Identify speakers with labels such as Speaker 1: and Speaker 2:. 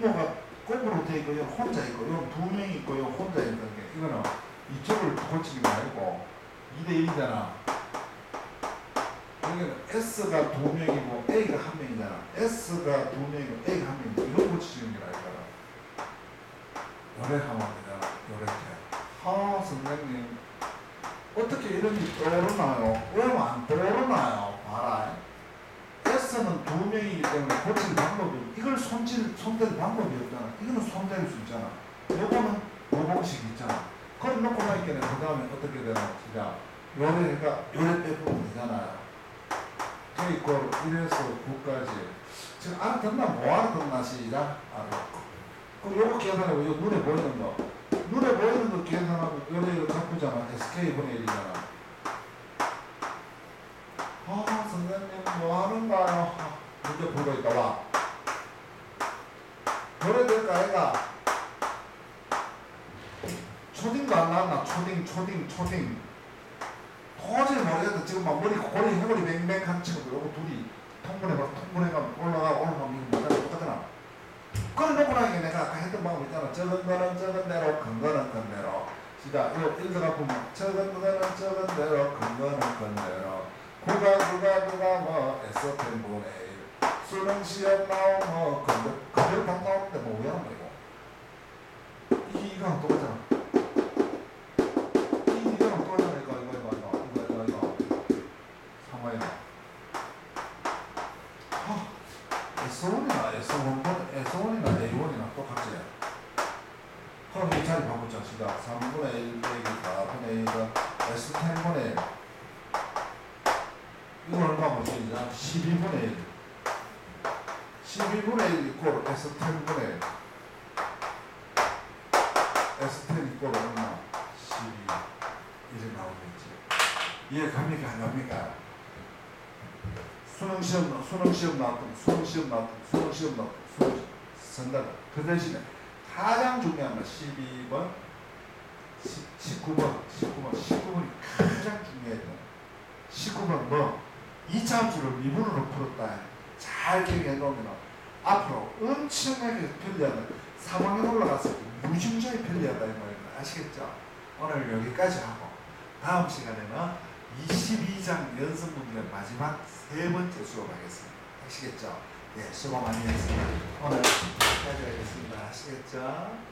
Speaker 1: 분모가 곱으로 돼 있고, 요 혼자 있고, 요두 명이 있고, 요 혼자 있는 게, 이거는 이쪽을 고치는 게 아니고, 2대1이잖아. 여기는 S가 두 명이고, A가 한 명이잖아. S가 두 명이고, A가 한 명이고, 이걸 고치는 게 아니잖아. 요래 하면 되잖아. 요렇게. 하, 선생님. 어떻게 이런 게 떠오르나요? 왜 안 떠오르나요? 봐라. S는 두 명이기 때문에 고칠 방법이 이걸 손질 손댈 방법이 없잖아. 이거는 손댈 수 있잖아. 요거는 요공식 있잖아. 그걸 놓고 나니까 그 다음에 어떻게 되나 시작. 요래가 요래 빼보면 되잖아요. K 이꼴 1에서 9까지 지금 알아듣나 뭐 알아듣나 시작 알아. 그럼 요거 계산하고 요 눈에 보이는 거 눈에 보이는 거 계산하고 요래 이거 바꾸잖아. SK 분의 1이잖아. 아 선생님 뭐 하는가요? 아, 문제 풀고 있다 와. 그래 될까 아이가? 초딩도 안 나왔나? 초딩 초딩 초딩. 도저히 모르겠다 지금 막 머리 고리 해골이 맹맹한 친구들 요거 둘이 통분해 봐 통분해가면 올라가 올라가면 못하는 똑같잖아. 그걸 놓고 나니까 내가 아까 했던 방법 있잖아. 적은 거는 적은 대로 큰 거는 큰 대로. 시작. 이거 읽어가 보면 적은 거는 적은 대로 큰 거는 큰 대로. 구가 구가 구가 뭐 S펜 분의 1 수능 시험 나오면 그대로 그대로 다 나오는데 뭐왜안 되고 이게 이거랑 똑같잖아 이 이거랑 똑같잖아 이거 이거 이거 이거 이거 이거 이거 상화이나 아 S1이나 S1분 S1이나 A1이나 똑같지 그럼 이 자리 바꾸자 시작 3분의 1 빼기 4분의 1은 S10분의 1 이거 얼마 보시죠? 12분의 1 12분의 1 이꼴 S10분의 1 S10 이꼴 얼마? 12 이렇게 나오겠지. 이해 갑니까? 안 갑니까? 수능 시험 수능 시험 나왔던 수능 시험 나왔던 수능 시험 나왔던 수능 시험. 선다 그 대신에 가장 중요한 건 12번 19번 19번 19번이 가장 중요해요. 19번 뭐? 2차 함수를 미분으로 풀었다. 잘 기억해 놓으면 앞으로 엄청나게 편리하다 3학년 올라가서 무중자에 편리하다 이 말입니다 아시겠죠? 오늘 여기까지 하고 다음 시간에는 22장 연습 문제 마지막 세 번째 수업하겠습니다. 아시겠죠? 예, 수고 많이 했습니다. 오늘 여기까지 하겠습니다. 아시겠죠?